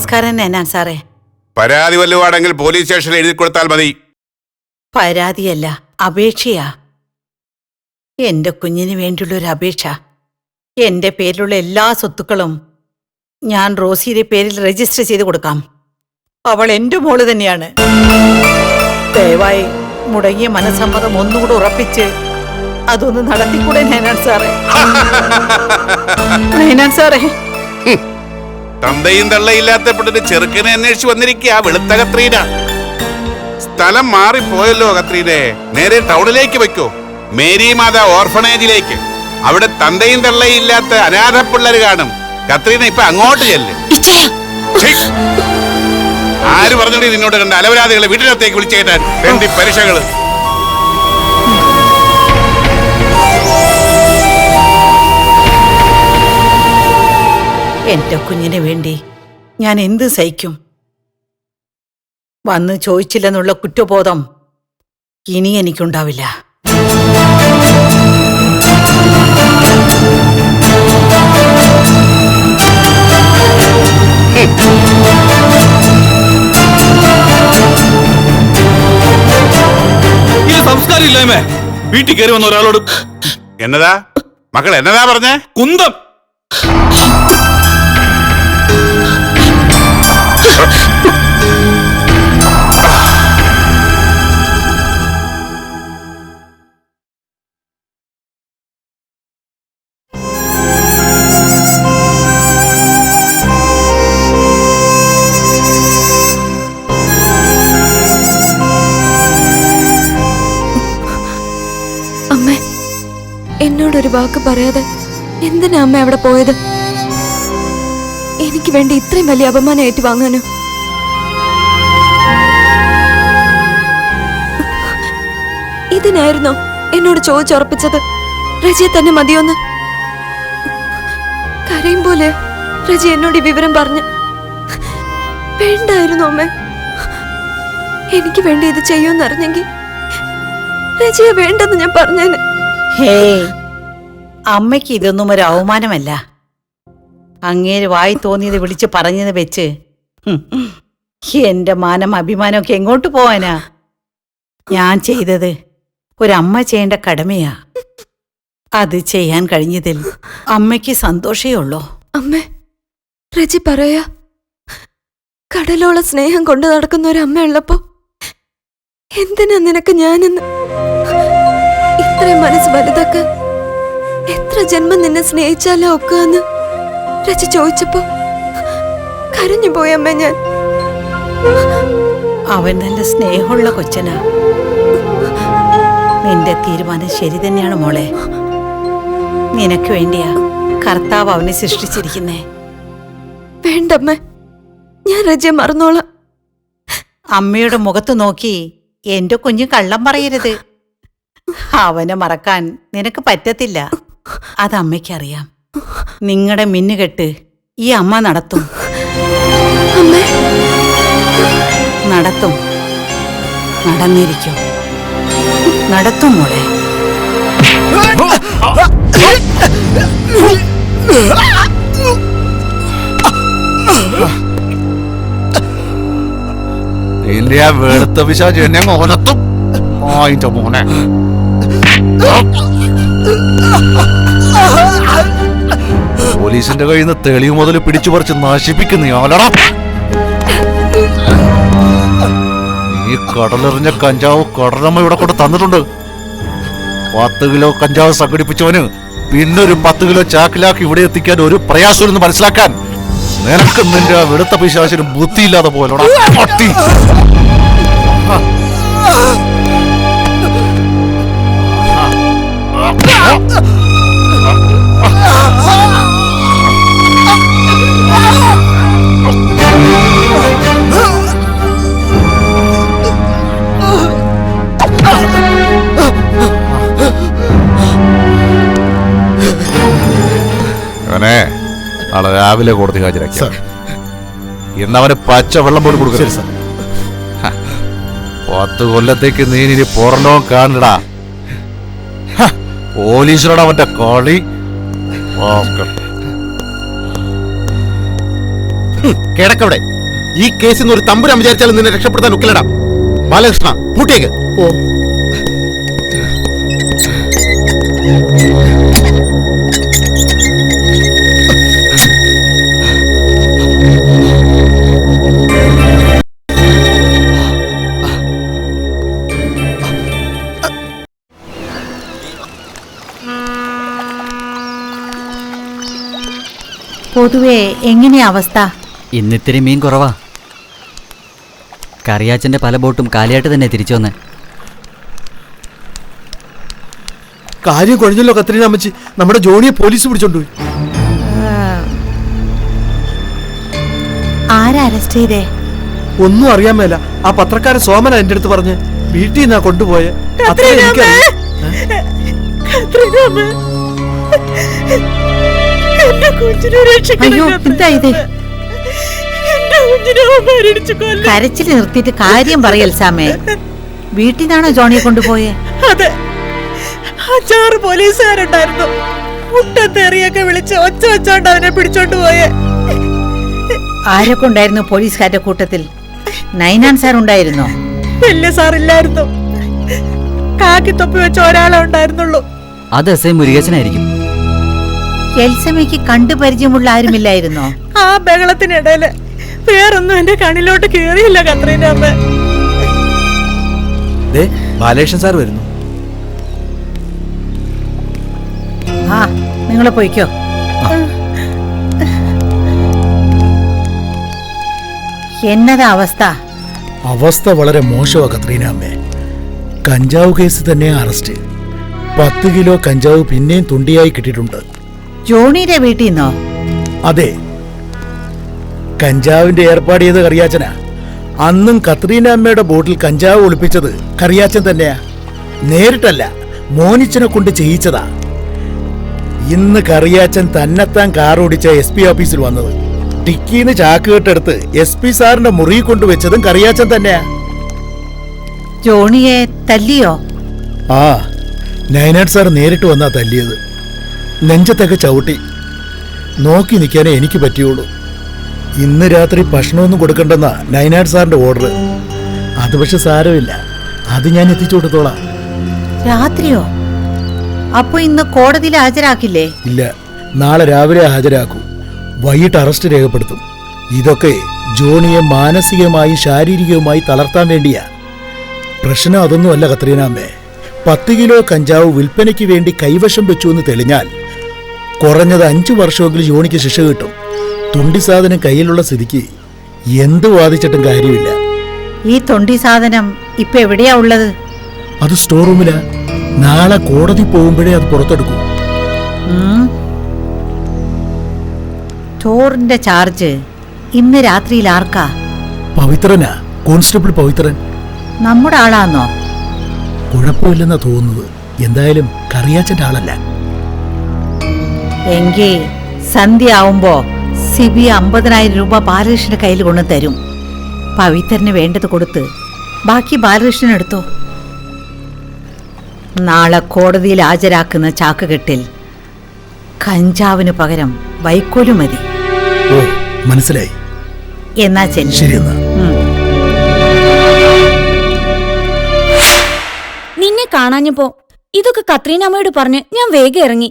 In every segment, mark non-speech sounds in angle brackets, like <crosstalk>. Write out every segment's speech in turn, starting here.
നമസ്കാരം നേനാൻ സാറേ. പരാതി വല്ലവാണെങ്കിൽ പോലീസ് സ്റ്റേഷനിൽ എഴുതി കൊടുത്താൽ മതി. പരാതിയല്ല അപേക്ഷയാ. എന്റെ കുഞ്ഞിന് വേണ്ടിയുള്ള ഒരു അപേക്ഷ. എന്റെ പേരിലുള്ള എല്ലാ സ്വത്തുക്കളും ഞാൻ റോസിയുടെ പേരിൽ രജിസ്റ്റർ ചെയ്ത് കൊടുക്കാം. അവൾ എന്റെ മോൾ തന്നെയാണ്. ദയവായി മുടങ്ങിയ മനസ്സമ്മതം ഒന്നുകൂടെ ഉറപ്പിച്ച് അതൊന്ന് നടത്തിക്കൂടെ നയനാൻ സാറേ. <laughs> നയനാൻ സാറേ. തന്തയും തള്ളയില്ലാത്ത പെണ്ണിന് ചെറുക്കനെ അന്വേഷിച്ച് വന്നിരിക്കുക വെളുത്ത കത്രീന. സ്ഥലം മാറിപ്പോയല്ലോ കത്രീനെ. നേരെ ടൗണിലേക്ക് വെക്കോ മേരി മാത ഓർഫണേജിലേക്ക്. അവിടെ തന്തയും തള്ളയും ഇല്ലാത്ത അനാഥ പിള്ളേർ കാണും. കത്രീന ഇപ്പൊ അങ്ങോട്ട് ചെല്ല്. ആര് പറഞ്ഞോടി നിന്നോട് കണ്ട അലവരാതികളെ വീട്ടിനകത്തേക്ക് വിളിച്ചേറ്റാൻ? രണ്ട് പരീക്ഷകൾ എന്റെ കുഞ്ഞിന് വേണ്ടി ഞാൻ എന്ത് സഹിക്കും? വന്ന് ചോദിച്ചില്ലെന്നുള്ള കുറ്റബോധം ഇനി എനിക്കുണ്ടാവില്ല. ഈ സംസ്കാരം ഇല്ലായ്മേ. വീട്ടിൽ കയറി വന്ന ഒരാളോട് എന്നതാ? മക്കൾ എന്നതാ പറഞ്ഞേ? കുന്തം. എന്നോടൊരു വാക്ക് പറയാതെ എന്തിനാ അമ്മ അവിടെ പോയത്? എനിക്ക് വേണ്ടി ഇത്രയും വലിയ അപമാനം ഏറ്റുവാങ്ങാനോ ഇതിനായിരുന്നോ എന്നോട് ചോദിച്ചുറപ്പിച്ചത്? റജിയെ തന്നെ മതിയോന്ന്? കരയും പോലെ റജി എന്നോട് ഈ വിവരം പറഞ്ഞു വേണ്ടായിരുന്നു അമ്മേ. എനിക്ക് വേണ്ടി ഇത് ചെയ്യുമെന്നറിഞ്ഞെങ്കിൽ രജയെ വേണ്ടെന്ന് ഞാൻ പറഞ്ഞേനെ. ഹേ അമ്മയ്ക്ക് ഇതൊന്നും ഒരു അവമാനമല്ല. അങ്ങേര് വായി തോന്നിയത് വിളിച്ച് പറഞ്ഞത് വെച്ച്. എന്റെ മാനം അഭിമാനമൊക്കെ എങ്ങോട്ട് പോവാനാ? ഞാൻ ചെയ്തത് ഒരമ്മ ചെയ്യേണ്ട കടമയാ. അത് ചെയ്യാൻ കഴിഞ്ഞതിൽ അമ്മയ്ക്ക് സന്തോഷേ ഉള്ളോ. അമ്മേ റജി പറയാ. കടലോള സ്നേഹം കൊണ്ടു നടക്കുന്ന ഒരു അമ്മയുള്ളപ്പോ എന്തിനാ നിനക്ക് ഞാനെന്ന്? ഇത്രയും മനസ്സ് വലുതാക്കാൻ എത്ര ജന്മം നിന്നെ സ്നേഹിച്ചാലോ ഒക്കാന്ന്? രജി ചോദിച്ചപ്പോ കരഞ്ഞു പോയമ്മ ഞാൻ. അവൻ നല്ല സ്നേഹമുള്ള കൊച്ചനാ. നിന്റെ തീരുമാനം ശരി തന്നെയാണ് മോളെ. നിനക്ക് വേണ്ടിയാ കർത്താവ് അവനെ സൃഷ്ടിച്ചിരിക്കുന്നേ. വേണ്ടമ്മ ഞാൻ രജയെ മറന്നോളാം. അമ്മയുടെ മുഖത്ത് നോക്കി എന്റെ കുഞ്ഞു കള്ളം പറയരുത്. അവനെ മറക്കാൻ നിനക്ക് പറ്റത്തില്ല. അത് അമ്മയ്ക്കറിയാം. നിങ്ങളുടെ മിന്നുകെട്ട് ഈ അമ്മ നടത്തും. അമ്മേ. നടത്തും. നടന്നിരിക്കും. നടത്തും മോളെ. നിന്റെ ആ വെളുത്ത പിശാച് എന്നെ മോനത്തും. മോനെ. പോലീസിന്റെ കയ്യിൽ നിന്ന് തെളിവ് മുതൽ പിടിച്ചു പറിച്ച് നശിപ്പിക്കുന്നയാളടാ ഈ കടലെറിഞ്ഞ കഞ്ചാവ് കടലമ്മ ഇവിടെ കൊണ്ട് തന്നിട്ടുണ്ട്. പത്ത് കിലോ കഞ്ചാവ് സംഘടിപ്പിച്ചവന് പിന്നൊരു പത്ത് കിലോ ചാക്കിലാക്കി ഇവിടെ എത്തിക്കാൻ ഒരു പ്രയാസമില്ലെന്ന് മനസ്സിലാക്കാൻ നിനക്ക് നിന്റെ ആ വെളുത്ത പിശാശിനും ബുദ്ധിയില്ലാതെ പോലോടാ പട്ടി. നാളെ രാവിലെ കോടതി ഹാജരാക്കി ഇന്നവന് പച്ച വെള്ളം പോലും കൊടുക്കരുത്. പത്ത് കൊല്ലത്തേക്ക് നീ ഇനി കാണടാ പോലീസിനോട് അവന്റെ കളി. കിടക്കവിടെ. ഈ കേസിൽ നിന്ന് ഒരു തമ്പുരാൻ വിചാരിച്ചാലും നിന്നെ രക്ഷപ്പെടുത്താൻ ഒക്കില്ലടാ. ബാലകൃഷ്ണ പൂട്ടിയേക്ക്. ഓ. പൊതുവെ എങ്ങനെയാ അവസ്ഥ? ഇന്നിത്തിരി മീൻ കുറവാ. കറിയാച്ചന്റെ പല ബോട്ടും കാലിയായിട്ട് തന്നെ തിരിച്ചു വന്നെ. കാര്യം കുഴഞ്ഞല്ലോ കത്രീന അമ്മച്ചി. നമ്മുടെ ജോണിയെ പോലീസ് പിടിച്ചോണ്ടുപോയി. ആരാ അറസ്റ്റ് ചെയ്തേ? ഒന്നും അറിയാൻ മേല. ആ പത്രക്കാരൻ സോമന എന്റെ അടുത്ത് പറഞ്ഞ് വീട്ടിൽ നിന്നാ കൊണ്ടുപോയെ. അത്ര എനിക്കറിയൂ. അയ്യോ എന്താ ഇത്? കരച്ചിൽ നിർത്തിയിട്ട് കാര്യം പറയൽ സാമേ വീട്ടിൽ നിന്നാണോ ജോണിയെ കൊണ്ടുപോയേ? അതെ. അഞ്ചാറ് പോലീസുകാരുണ്ടായിരുന്നു. മുട്ടത്തേറിയൊക്കെ വിളിച്ച് ഒച്ച വെച്ചോണ്ട് അവനെ പിടിച്ചോണ്ട് പോയേ. ആരൊക്കെ ഉണ്ടായിരുന്നു പോലീസുകാരുടെ കൂട്ടത്തിൽ? നൈനാൻ സാർ ഉണ്ടായിരുന്നോ വലിയ സാറില്ലായിരുന്നു. കാക്കി തൊപ്പി വെച്ച ഒരാളെ ഉണ്ടായിരുന്നുള്ളൂ. അത് എസ് ഐ മുരുകേശനായിരിക്കും. എൽസമയ്ക്ക് കണ്ടു പരിചയമുള്ള ആരുമില്ലായിരുന്നോ? ആ ബഹളത്തിനിടയിൽ വേറൊന്നും എന്റെ കണ്ണിലോട്ട് കേറിയില്ല കത്രീന അമ്മ. ദേ സാർ വരുന്നു. ആ നിങ്ങൾ പോയിക്കോ. എന്നതാ അവസ്ഥ? അവസ്ഥ വളരെ മോശമാ കത്രീന അമ്മേ. കഞ്ചാവ് കേസ് തന്നെ അറസ്റ്റ്. പത്ത് കിലോ കഞ്ചാവ് പിന്നെയും തുണ്ടിയായി കിട്ടിയിട്ടുണ്ട്. ജോണിയുടെ വീട്ടിൽ നിന്നോ? അതെ. കഞ്ചാവിന്റെ ഏർപ്പാട് ചെയ്ത് കറിയാച്ചനാ. അന്നും കത്രീന അമ്മയുടെ ബോട്ടിൽ കഞ്ചാവ് ഒളിപ്പിച്ചത് കറിയാച്ചൻ തന്നെയാ. നേരിട്ടല്ല മോനിച്ചനെ കൊണ്ട് ചെയ്യിച്ചതാ. ഇന്ന് കറിയാച്ചൻ തന്നെത്താൻ കാർ ഓടിച്ച എസ് പി ഓഫീസിൽ വന്നത്. ടിക്കിന്ന് ചാക്ക് കെട്ടെടുത്ത് എസ് പി സാറിന്റെ മുറി കൊണ്ടുവച്ചതും കറിയാച്ചൻ തന്നെയാ. ജോണിയെ തല്ലിയോ? ആ നയനാട് സാർ നേരിട്ട് വന്നാ തല്ലിയത്. നെഞ്ചത്തൊക്കെ ചവിട്ടി. നോക്കി നിൽക്കാനേ എനിക്ക് പറ്റിയുള്ളൂ. ഇന്ന് രാത്രി ഭക്ഷണമൊന്നും കൊടുക്കണ്ടെന്നാ നൈനാട് സാറിന്റെ ഓർഡർ. അത് പക്ഷെ സാരമില്ല. അത് ഞാൻ എത്തിച്ചു കൊടുത്തോളാം. രാത്രിയോ? അപ്പൊ ഇന്ന് കോടതിയിൽ ഹാജരാക്കില്ലേ? ഇല്ല. നാളെ രാവിലെ ഹാജരാക്കൂ. വൈകിട്ട് അറസ്റ്റ് രേഖപ്പെടുത്തും. ഇതൊക്കെ ജോണിയെ മാനസികമായും ശാരീരികവുമായി തളർത്താൻ വേണ്ടിയാ. പ്രശ്നം അതൊന്നുമല്ല കത്രീനാമ്മേ പത്ത് കിലോ കഞ്ചാവ് വിൽപ്പനയ്ക്ക് വേണ്ടി കൈവശം വെച്ചു എന്ന് തെളിഞ്ഞാൽ കുറഞ്ഞത് അഞ്ചു വർഷമെങ്കിലും ജോണിക്ക് ശിക്ഷ കിട്ടും. തുണ്ടി സാധനം കയ്യിലുള്ള സ്ഥിതിക്ക് എന്ത് വാദിച്ചിട്ടും കാര്യമില്ല. ഈ തൊണ്ടി സാധനം ഇപ്പൊ എവിടെയാ ഉള്ളത്? അത് സ്റ്റോർ റൂമിലാ നാളെ കോടതി പോകുമ്പോഴേ അത് പുറത്തെടുക്കൂ. ഉം. ചോറിന്റെ ചാർജ് ഇന്ന് രാത്രിയിൽ ആർക്കാ? പവിത്രനാ. കോൺസ്റ്റബിൾ പവിത്രൻ. നമ്മുടെ ആളാന്നോ? കുഴപ്പമില്ലെന്നാ തോന്നുന്നത്. എന്തായാലും കറിയാച്ചന്റെ ആളല്ല. എങ്കി സന്ധ്യ ആവുമ്പോ സിബി അമ്പതിനായിരം രൂപ ബാലകൃഷ്ണന്റെ കയ്യിൽ കൊണ്ടു തരും. പവിത്രന് വേണ്ടത് കൊടുത്ത്. ബാക്കി ബാലകൃഷ്ണൻ എടുത്തോ. നാളെ കോടതിയിൽ ഹാജരാക്കുന്ന ചാക്കുകെട്ടിൽ കഞ്ചാവിന് പകരം വൈക്കോലും മതി. ഓ മനസ്സിലായി. എന്നാ ശരി നിന്നെ കാണാഞ്ഞപ്പോ ഇതൊക്കെ കത്രീനമ്മയോട് പറഞ്ഞ് ഞാൻ വേഗം ഇറങ്ങി.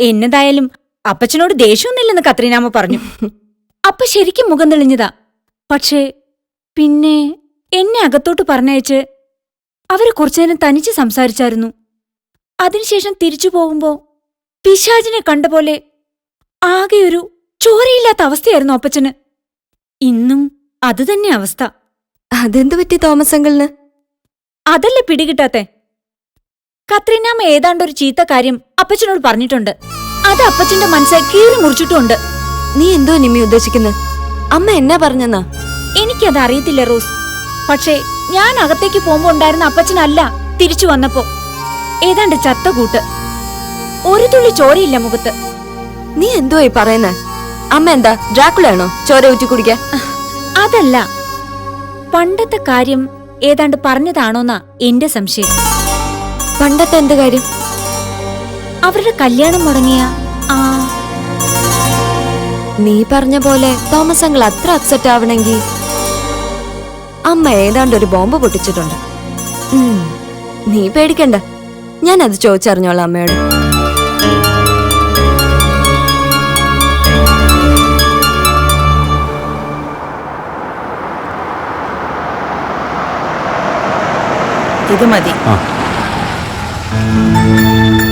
എന്നതായാലും അപ്പച്ചനോട് ദേഷ്യമൊന്നുമില്ലെന്ന് കത്രീനാമ്മ പറഞ്ഞു. അപ്പ ശരിക്കും മുഖം തെളിഞ്ഞതാ. പക്ഷേ പിന്നെ എന്നെ അകത്തോട്ട് പറഞ്ഞയച്ച് അവർ കുറച്ചുനേരം തനിച്ച് സംസാരിച്ചായിരുന്നു. അതിനുശേഷം തിരിച്ചു പോകുമ്പോ പിശാചിനെ കണ്ട പോലെ ആകെയൊരു ചോരയില്ലാത്ത അവസ്ഥയായിരുന്നു അപ്പച്ചന്. ഇന്നും അതുതന്നെ അവസ്ഥ. അതെന്ത് പറ്റി തോമസ് അങ്കിളിന്? അതല്ലേ പിടികിട്ടാത്തെ? കത്രീനാമ്മ ഏതാണ്ട് ഒരു ചീത്ത കാര്യം അപ്പച്ചനോട് പറഞ്ഞിട്ടുണ്ട്. അത് അപ്പച്ചന്റെ മനസ്സെ കീറി മുറിച്ചിട്ടുണ്ട് നീ എന്തോ നിമ്മി ഉദ്ദേശിക്കുന്നു? അമ്മ എന്നാ പറഞ്ഞെന്നാ? എനിക്കത് അറിയത്തില്ല റോസ്. പക്ഷേ ഞാൻ അകത്തേക്ക് പോകുമ്പോ ഉണ്ടായിരുന്ന അപ്പച്ചനല്ല തിരിച്ചു വന്നപ്പോ. ഏതാണ്ട് ചത്ത കൂട്ട്. ഒരു തുള്ളി ചോരയില്ല മുഖത്ത്. നീ എന്തോ ഈ പറയുന്നേ? അമ്മ എന്താ ഡ്രാക്കുളയാണോ? ചോര ഊറ്റി കുടിക്കാൻ? അതല്ല. പണ്ടത്തെ കാര്യം ഏതാണ്ട് പറഞ്ഞതാണോന്നാ എന്റെ സംശയം. പണ്ടത്തെ എന്ത് കാര്യം? അവരുടെ കല്യാണം മുടങ്ങിയ ആ. നീ പറഞ്ഞ പോലെ തോമസ് അങ്കിൾ അത്ര അപ്സെറ്റ് ആവണമെങ്കിൽ അമ്മ ഏതാണ്ട് ഒരു ബോംബ് പൊട്ടിച്ചിട്ടുണ്ട്. നീ പേടിക്കണ്ട. ഞാൻ അത് ചോദിച്ചറിഞ്ഞോളാം അമ്മയോട്. ഇത് മതി. കത്രീനെ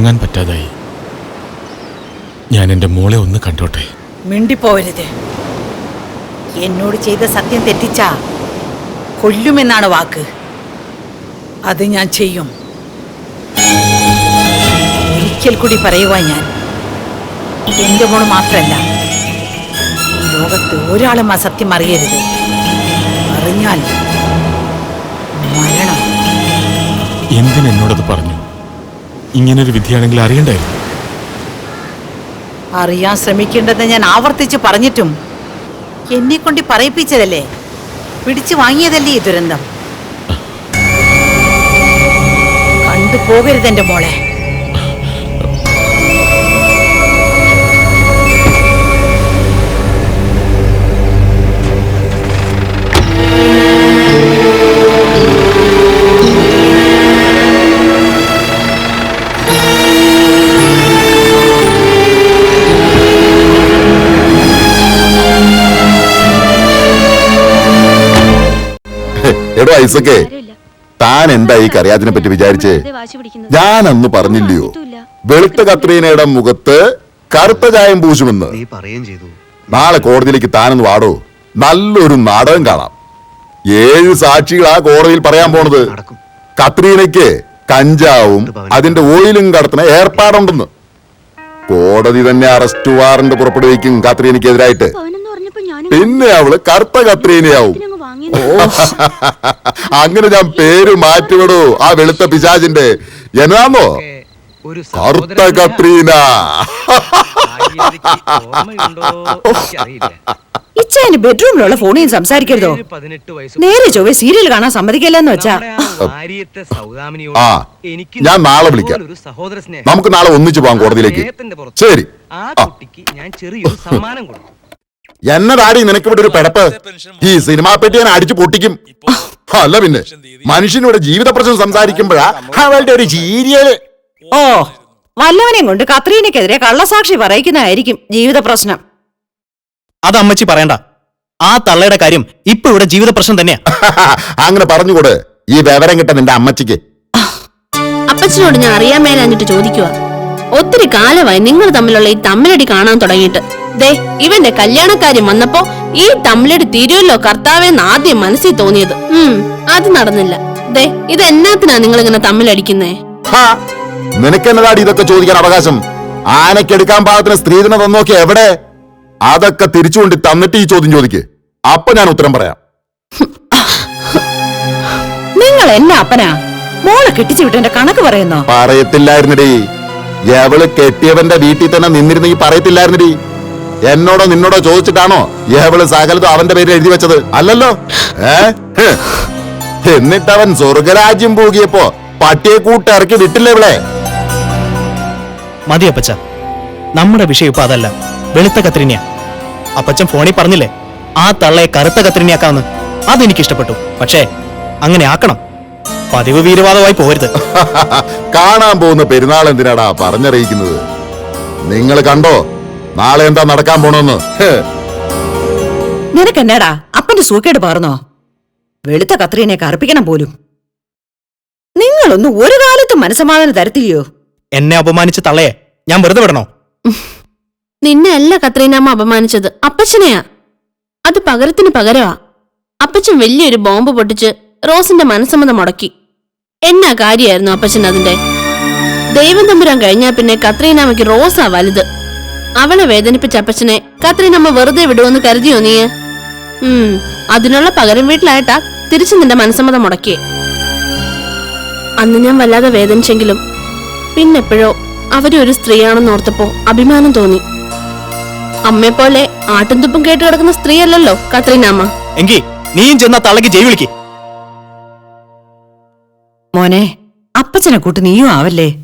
ഉറങ്ങാൻ പറ്റാതായി. ഞാൻ എന്റെ മോളെ ഒന്ന് കണ്ടോട്ടെ. മിണ്ടിപ്പോവരുത്. എന്നോട് ചെയ്ത സത്യം തെറ്റിച്ചാ കൊല്ലുമെന്നാണ് വാക്ക്. അത് ഞാൻ ചെയ്യും. ഒരിക്കൽ കൂടി പറയുവാ ഞാൻ. എന്റെ മോൾ മാത്രല്ല. ഈ ലോകത്ത് ഒരാളും ആ സത്യം അറിയരുത്. അറിഞ്ഞാൽ മരണം. എന്തിനെന്നോടത് പറഞ്ഞു? ഇങ്ങനൊരു വിധിയാണെങ്കിൽ അറിയണ്ടായിരുന്നു. അറിയാൻ ശ്രമിക്കേണ്ടെന്ന് ഞാൻ ആവർത്തിച്ച് പറഞ്ഞിട്ടും എന്നെ കൊണ്ട് പറയിപ്പിച്ചതല്ലേ? പിടിച്ചു വാങ്ങിയതല്ലേ ഈ ദുരന്തം? കണ്ടു പോകരുത് എന്റെ മോളെ. എടോ ഐസക്കേ താൻ എന്താ ഈ കറിയാത്തിനെ പറ്റി വിചാരിച്ച്? ഞാൻ അന്ന് പറഞ്ഞില്ലയോ? വെളുത്ത കത്രീനയുടെ മുഖത്ത് കറുത്ത ചായം പൂശുമെന്ന്. നാളെ കോടതിയിലേക്ക് താനൊന്ന് വാടോ. നല്ലൊരു നാടകം കാണാം. ഏഴ് സാക്ഷികൾ ആ കോടതിയിൽ പറയാൻ പോണത്. കത്രീനയ്ക്ക് കഞ്ചാവും അതിന്റെ ഓയിലും കടത്തുന്ന ഏർപ്പാടുണ്ടെന്ന്. കോടതി തന്നെ അറസ്റ്റ് വാറന്റ് പുറപ്പെടുവിക്കും കത്രീനയ്ക്കെതിരായിട്ട്. പിന്നെ അവൾ കറുത്ത കത്രീനയാവും. അങ്ങനെ ഞാൻ പേര് മാറ്റിവിടൂ ആ വെളുത്ത പിശാചിന്റെ. എന്നാന്നോ? ഒരു കറുത്ത കത്രീന. ഇച്ചേന് ബെഡ്റൂമിലുള്ള ഫോണിൽ സംസാരിക്കരുതോ? നേരെ ചൊവ്വേ സീരിയൽ കാണാൻ സമ്മതിക്കില്ലെന്ന് വെച്ചാ. ആ ഞാൻ നാളെ വിളിക്കാം. നമുക്ക് നാളെ ഒന്നിച്ചു പോകാം കോടതിയിലേക്ക്. ശരി. ആ. കുട്ടിക്ക് ഞാൻ ചെറിയൊരു സമ്മാനം കൊടുത്തു എന്നതാടി നിനക്ക് ഇവിടെ ഒരു പിടപ്പ്? ഈ സിനിമാ പെട്ടി ഞാൻ അടിച്ചു പൊട്ടിക്കും. അല്ല പിന്നെ മനുഷ്യനിവിടെ ജീവിത പ്രശ്നം സംസാരിക്കുമ്പോഴാ അവളുടെ ഒരു സീരിയൽ ഓ. വല്ലവനെയും കൊണ്ട് കത്രീനക്കെതിരെ കള്ളസാക്ഷി പറയിക്കുന്നതായിരിക്കും ജീവിത പ്രശ്നം. അത് അമ്മച്ചി പറയണ്ട. ആ തള്ളയുടെ കാര്യം ഇപ്പൊ ഇവിടെ ജീവിത പ്രശ്നം തന്നെയാ. <laughs> അങ്ങനെ പറഞ്ഞുകൂടെ? ഈ വിവരം കിട്ട നിന്റെ അമ്മച്ചിക്ക്. അപ്പച്ചനോട് ഞാൻ അറിയാൻ മേലാഞ്ഞിട്ട് ചോദിക്കുക ഒത്തിരി കാലമായി നിങ്ങൾ തമ്മിലുള്ള ഈ തമ്മിലടി കാണാൻ തുടങ്ങിയിട്ട്. ദേ ഇവന്റെ കല്യാണക്കാര്യം വന്നപ്പോ ഈ തമ്മിലടി തീരുമല്ലോ കർത്താവെന്ന് ആദ്യം മനസ്സിൽ തോന്നിയത്. ഉം അത് നടന്നില്ല. ദേ ഇത് എന്നാത്തിനാ നിങ്ങൾ ഇങ്ങനെ തമ്മിലടിക്കുന്നേ നിനക്കെന്നതാടി ഇതൊക്കെ ചോദിക്കാൻ അവകാശം? ആനക്കെടുക്കാൻ പാകത്തിന് സ്ത്രീധനം തന്നോക്കെ എവിടെ? അതൊക്കെ തിരിച്ചുകൊണ്ട് തന്നിട്ട് ഈ ചോദ്യം ചോദിക്ക്. അപ്പൊ ഞാൻ ഉത്തരം പറയാം. നിങ്ങൾ എന്നാ അപ്പനാ? മോളെ കെട്ടിച്ചു വിട്ടെ കണക്ക് പറയുന്നോ? പറയത്തില്ലായിരുന്നടി. എവൾ കെട്ടിയവന്റെ വീട്ടിൽ തന്നെ നിന്നിരുന്നെങ്കിൽ പറയത്തില്ലായിരുന്നടി. എന്നോടോ നിന്നോടോ ചോദിച്ചിട്ടാണോ ഏവൾ സകലതും അവന്റെ പേര് എഴുതി വെച്ചത്? അല്ലല്ലോ. ഏ. എന്നിട്ടവൻ സ്വർഗരാജ്യം പോകിയപ്പോ പട്ടിയെ കൂട്ടിറക്കി വിട്ടില്ലേ ഇവിടെ മതി അപ്പച്ച നമ്മുടെ വിഷയം ഇപ്പൊ അതല്ല. വെളുത്ത കത്രിനിയ. അപ്പച്ചൻ ഫോണിൽ പറഞ്ഞില്ലേ ആ തള്ളയെ കറുത്ത കത്രിനിയാക്കാന്ന് അതെനിക്ക് ഇഷ്ടപ്പെട്ടു പക്ഷേ അങ്ങനെ ആക്കണം. പതിവ് വീരവാദമായി പോരുത്. കാണാൻ പോകുന്ന പെരുന്നാൾ എന്തിനാടാ പറഞ്ഞറിയിക്കുന്നത്? നിങ്ങൾ കണ്ടോ? നാളെ എന്താ നടക്കാൻ പോണെന്ന്? ഹ്. നിനക്ക് എന്നാടാ അപ്പന്റെ സൂക്കേട് പാർന്നോ വെളുത്ത കത്രീനെ കറുപ്പിക്കണം പോലും. നിങ്ങളൊന്നും ഒരു കാലത്തും മനസ്സമാധാനം തരത്തില്ലയോ? എന്നെ അപമാനിച്ച് തള്ളയെ ഞാൻ വെറുതെ വിടണോ? നിന്നെ അല്ല കത്രീനാമ്മ അപമാനിച്ചത്. അപ്പച്ചനെയാ. അത് പകരത്തിന് പകരവാ. അപ്പച്ചൻ വലിയൊരു ബോംബ് പൊട്ടിച്ച് റോസിന്റെ മനസ്സമ്മതം മുടക്കി. എന്നാ കാര്യമായിരുന്നു അപ്പച്ചൻ അതിന്റെ? ദൈവം തമ്പുരാൻ കഴിഞ്ഞാ പിന്നെ കത്രീനാമയ്ക്ക് റോസാ വലുത്. അവളെ വേദനിപ്പിച്ച അപ്പച്ചനെ കത്രീനമ്മ വെറുതെ വിടുവെന്ന് കരുതിയോ നീ? ഉം അതിനുള്ള പകരം വീട്ടിലായിട്ടാ തിരിച്ചു നിന്റെ മനസ്സമ്മതം മുടക്കിയേ. അന്ന് ഞാൻ വല്ലാതെ വേദനിച്ചെങ്കിലും പിന്നെപ്പോഴോ അവരൊരു സ്ത്രീയാണെന്ന് ഓർത്തപ്പോ അഭിമാനം തോന്നി. അമ്മയെപ്പോലെ ആട്ടുംതുപ്പും കേട്ട് കിടക്കുന്ന സ്ത്രീയല്ലല്ലോ കത്രീനാമ്മ എങ്കി നീയും ചെന്ന തള്ളക്ക് ജയ് വിളിക്ക്. മോനെ അപ്പച്ചനെ കൂട്ട് നീയും ആവല്ലേ?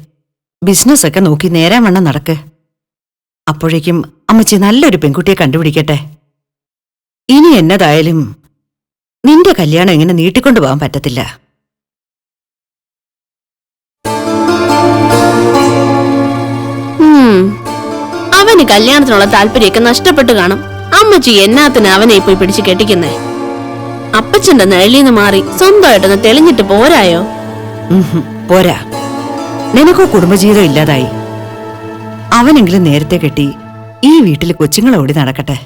ബിസിനസ് ഒക്കെ നോക്കി നേരാൻ വണ്ണം നടക്ക്. അപ്പോഴേക്കും അമ്മച്ചി നല്ലൊരു പെൺകുട്ടിയെ കണ്ടുപിടിക്കട്ടെ. ഇനി എന്നതായാലും നിന്റെ കല്യാണം എങ്ങനെ നീട്ടിക്കൊണ്ടു പോകാൻ പറ്റത്തില്ല. അവന് കല്യാണത്തിനുള്ള താല്പര്യമൊക്കെ നഷ്ടപ്പെട്ടു കാണും. അമ്മച്ചി എന്നാത്തിന് അവനെ പോയി പിടിച്ചു കെട്ടിക്കുന്നേ? അപ്പച്ചന്റെ നിഴലിന്ന് മാറി സ്വന്തമായിട്ടൊന്ന് തെളിഞ്ഞിട്ട് പോരായോ? പോരാ. നിനക്കോ കുടുംബജീവിതം ഇല്ലാതായി. അവനെങ്കിലും നേരത്തെ കെട്ടി ഈ വീട്ടിൽ കൊച്ചുങ്ങളോടി നടക്കട്ടെ.